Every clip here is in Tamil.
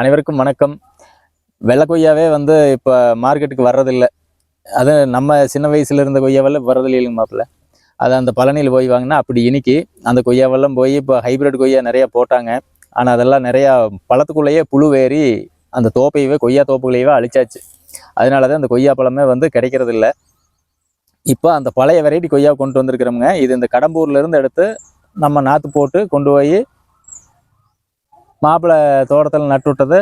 அனைவருக்கும் வணக்கம். வெள்ளை கொய்யாவே வந்து இப்போ மார்க்கெட்டுக்கு வர்றதில்லை. அது நம்ம சின்ன வயசில் இருந்த கொய்யாவெல்லாம் வர்றதில்லை இல்லைங்க மாப்பிள்ள. அது அந்த பழனியில் போய் வாங்கினா அப்படி இனிக்கி அந்த கொய்யாவெல்லாம் போய் இப்போ ஹைபிரிட் கொய்யா நிறையா போட்டாங்க. ஆனால் அதெல்லாம் நிறையா பழத்துக்குள்ளேயே புழு வேறி அந்த தோப்பையவே கொய்யா தோப்புகளையவே அழிச்சாச்சு. அதனால தான் அந்த கொய்யா பழமே வந்து கிடைக்கிறதில்ல. இப்போ அந்த பழைய வெரைட்டி கொய்யா கொண்டு வந்திருக்கிறோமுங்க. இது இந்த கடம்பூர்லேருந்து எடுத்து நம்ம நாற்று போட்டு கொண்டு போய் மாப்பிள்ளை தோட்டத்தில் நட்டு விட்டது.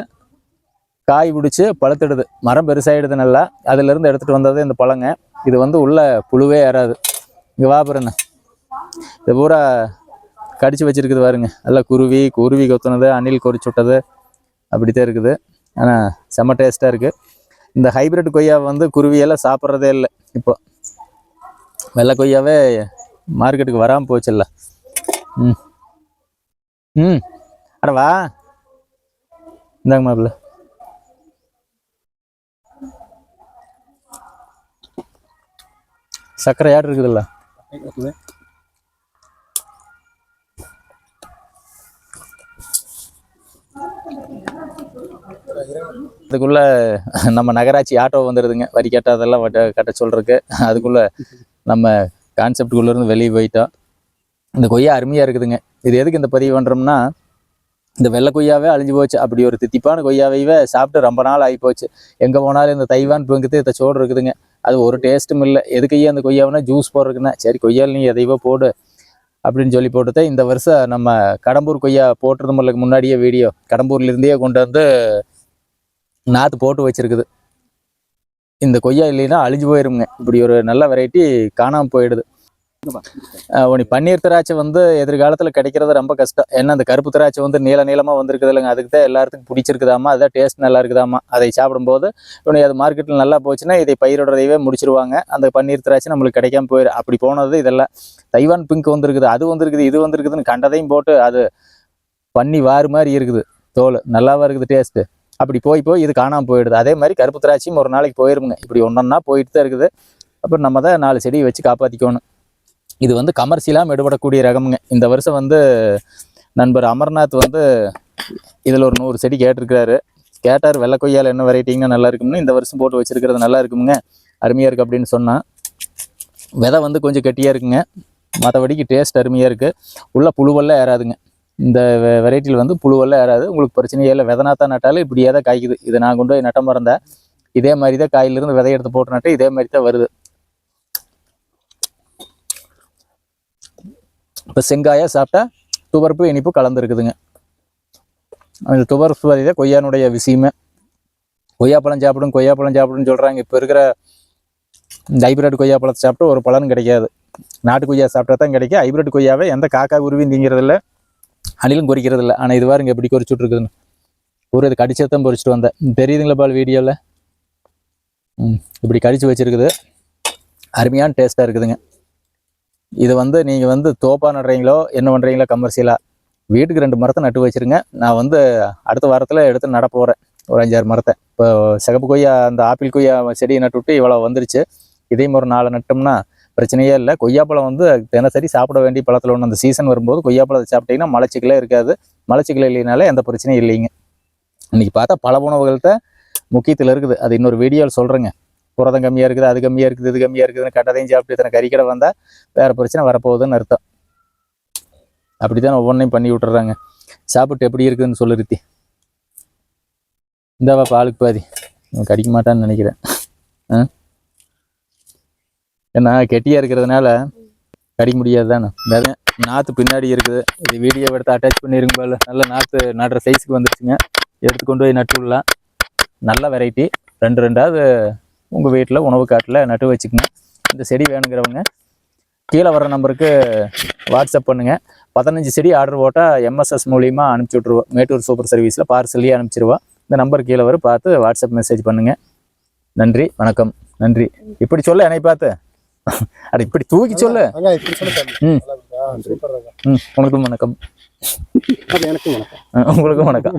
காய் பிடிச்சி பழுத்திடுது. மரம் பெருசாகிடுது நல்லா. அதுலேருந்து எடுத்துகிட்டு வந்தது இந்த பழங்க. இது வந்து உள்ள புழுவே ஏறாது. இங்கே வா இது பூரா கடிச்சு வச்சிருக்குது பாருங்க. நல்லா குருவி குருவி கொத்துனது அணில் கொறிச்சு விட்டது. அப்படித்தான் இருக்குது. ஆனால் செம்ம டேஸ்ட்டாக இருக்குது இந்த ஹைபிரிட் கொய்யா வந்து குருவியெல்லாம் சாப்பிட்றதே இல்லை இப்போ. வெள்ளை கொய்யாவே மார்க்கெட்டுக்கு வராமல் போச்சுல்ல. ம். ம். அட வா இந்தாங்க மாப்பிள்ள. சர்க்கரை யார் இருக்குதுல்ல? அதுக்குள்ள நம்ம நகராட்சி ஆட்டோ வந்துடுதுங்க வரி கட்டாதெல்லாம் கட்ட சொல்றதுக்கு. அதுக்குள்ள நம்ம கான்செப்டுக்குள்ளேருந்து வெளியே போயிட்டோம் இந்த கொய்யா அருமையாக இருக்குதுங்க. இது எதுக்கு இந்த பதிவு பண்ணுறோம்னா இந்த வெள்ளை கொய்யாவே அழிஞ்சு போச்சு. அப்படி ஒரு தித்திப்பான கொய்யாவையவே சாப்பிட்டு ரொம்ப நாள் ஆகி போச்சு. எங்கே போனாலும் இந்த தைவான் பங்குத்து இத்த சோடு இருக்குதுங்க. அது ஒரு டேஸ்ட்டும் இல்லை. எதுக்கையே அந்த கொய்யாவுனா ஜூஸ் போடுறதுக்குன்னா? சரி கொய்யால் நீ எதையவோ போடு அப்படின்னு சொல்லி போட்டுதான் இந்த வருஷம் நம்ம கடம்பூர் கொய்யா போட்டுறது முல்ல முன்னாடியே வீடியோ கடம்பூர்லேருந்தே கொண்டு வந்து நாற்று போட்டு வச்சிருக்குது. இந்த கொய்யா இல்லைன்னா அழிஞ்சு போயிருங்க இப்படி ஒரு நல்ல வெரைட்டி காணாமல் போயிடுது. உனி பன்னீர் திராட்சை வந்து எதிர்காலத்தில் கிடைக்கிறது ரொம்ப கஷ்டம். ஏன்னா அந்த கருப்பு திராட்சை வந்து நீள நீளமாக வந்திருக்குது இல்லைங்க. அதுக்கு தான் எல்லாத்துக்கும் பிடிச்சிருக்குதாமா அதான் டேஸ்ட் நல்லா இருக்குதாமா அதை சாப்பிடும்போது உனி அது மார்க்கெட்டில் நல்லா போச்சுன்னா இதை பயிரிடுறதையவே முடிச்சிருவாங்க. அந்த பன்னீர் திராட்சை நம்மளுக்கு கிடைக்காம போயிடும் அப்படி போனது இதெல்லாம். தைவான் பிங்க் வந்திருக்குது அது வந்திருக்குது இது வந்திருக்குதுன்னு கண்டதையும் போட்டு அது பண்ணி வாறு மாதிரி இருக்குது. தோல். நல்லாவா இருக்குது டேஸ்ட்டு அப்படி போய் போய் இது காணாமல் போயிடுது. அதே மாதிரி கருப்பு திராட்சையும் ஒரு நாளைக்கு போயிருமுங்க. இப்படி ஒன்றொன்னா போயிட்டு தான் இருக்குது. அப்புறம் நம்ம தான் நாலு செடியை வச்சு காப்பாற்றிக்கணும் இது வந்து கமர்ஷியலாக விடுபடக்கூடிய ரகமுங்க. இந்த வருஷம் வந்து நண்பர் அமர்நாத் வந்து இதில் ஒரு நூறு செடி கேட்டிருக்கிறாரு. கேட்டார் வெள்ளை கொய்யால் என்ன வெரைட்டிங்கன்னா நல்லா இருக்கும்னு. இந்த வருஷம் போட்டு வச்சுருக்கிறது நல்லா இருக்குமுங்க. அருமையாக இருக்குது அப்படின்னு சொன்னான் விதை வந்து கொஞ்சம் கெட்டியாக இருக்குங்க. மற்றபடிக்கு டேஸ்ட் அருமையாக இருக்குது உள்ளே புழுவெல்லாம் ஏறாதுங்க. இந்த வெரைட்டியில் வந்து புழுவெல்லாம் ஏறாது. உங்களுக்கு பிரச்சனையே இல்லை. விதை நாத்தா நட்டாலும் இப்படியே தான் காய்க்குது. இதை நான் கொண்டு போய் நட்ட மறந்தேன். இதே மாதிரி தான் காயிலிருந்து விதை எடுத்து போட்டு நட்டு இதே மாதிரி தான் வருது. இப்போ செங்காயை சாப்பிட்டா துவர்ப்பு இனிப்பு கலந்துருக்குதுங்க. அந்த துவர்ப்பு தான் கொய்யானுடைய விஷயமே. கொய்யாப்பழம் சாப்பிடும் கொய்யாப்பழம் சாப்பிடுன்னு சொல்கிறாங்க இப்போ இருக்கிற இந்த ஹைபிரிட் கொய்யாப்பழத்தை சாப்பிட்டு ஒரு பலன் கிடைக்காது. நாட்டு கொய்யா சாப்பிட்டா தான் கிடைக்கும். ஹைபிரிட் கொய்யாவை எந்த காக்கா குருவியும் திங்கிறதில்ல அணிலும் பொறிக்கிறது இல்லை ஆனால் இது பாருங்க எப்படி பொறிச்சுட்டு இருக்குதுன்னு. ஒரு இது கடிச்சே தான் பொறிச்சிட்டு வந்தேன். தெரியுதுங்களா பால் வீடியோவில் ம் இப்படி கடிச்சு வச்சிருக்குது. அருமையான டேஸ்ட்டாக இருக்குதுங்க. இது வந்து நீங்கள் வந்து தோப்பா நடுறீங்களோ என்ன பண்ணுறீங்களோ கமர்ஷியலாக வீட்டுக்கு ரெண்டு மரத்தை நட்டு வச்சிருங்க. நான் வந்து அடுத்த வாரத்தில் எடுத்து நட போகிறேன் ஒரு அஞ்சாறு மரத்தை. இப்போ சிகப்பு கொய்யா அந்த ஆப்பிள் கொய்யா செடியை நட்டு விட்டு இவ்வளோ வந்துருச்சு. இதையும் ஒரு நாலு நட்டோம்னா பிரச்சனையே இல்லை. கொய்யாப்பழம் வந்து தினசரி சாப்பிட வேண்டிய பழத்தில் ஒன்று அந்த சீசன் வரும்போது கொய்யாப்பழத்தை சாப்பிட்டீங்கன்னா மலச்சிக்கலே இருக்காது. மலச்சிக்கலை இல்லைனாலே எந்த பிரச்சனையும் இல்லைங்க. இன்றைக்கி பார்த்தா பல உணவுகள்கிட்ட முக்கியத்தில் இருக்குது. அது இன்னொரு வீடியோவில் சொல்கிறேங்க புரதம் கம்மியாக இருக்குது அது கம்மியாக இருக்குது இது கம்மியாக இருக்குதுன்னு கட்டதையும் சாப்பிட்டு இத்தனை கறிக்கடை வந்தால் வேறு பிரச்சனை வரப்போகுதுன்னு அர்த்தம். அப்படி தான் ஒவ்வொன்றையும் பண்ணி விட்டுறாங்க. சாப்பிட்டு எப்படி இருக்குதுன்னு சொல்லிருத்தி இந்தாவா பாலுக்கு பாதி. கடிக்க மாட்டான்னு நினைக்கிறேன். ஆ? ஏன்னா கெட்டியாக இருக்கிறதுனால கடிக்க முடியாது தானே. நாற்று பின்னாடி இருக்குது. இது வீடியோ எடுத்து அட்டாச் பண்ணிருங்க போல. நல்ல நாற்று நடுற சைஸுக்கு வந்துருச்சுங்க. எடுத்து கொண்டு போய் நட்டு விடலாம். நல்ல வெரைட்டி ரெண்டு ரெண்டாவது உங்கள் வீட்டில் உணவு காட்டில் நட்டு வச்சுக்கோங்க. இந்த செடி வேணுங்கிறவங்க கீழே வர நம்பருக்கு வாட்ஸ்அப் பண்ணுங்கள் பதினஞ்சு செடி ஆர்டர் போட்டால் எம்எஸ்எஸ் மூலியமாக அனுப்பிச்சி விட்ருவோம் மேட்டூர் சூப்பர் சர்வீஸில் பார்சல்லையே அனுப்பிச்சிருவோம் இந்த நம்பர் கீழே வரும். பார்த்து வாட்ஸ்அப் மெசேஜ் பண்ணுங்கள் நன்றி வணக்கம் நன்றி. இப்படி சொல்ல என்னை பார்த்து. அட இப்படி தூக்கி சொல்லு. ம். ம் உனக்கும் வணக்கம். எனக்கும் வணக்கம். உங்களுக்கும் வணக்கம்.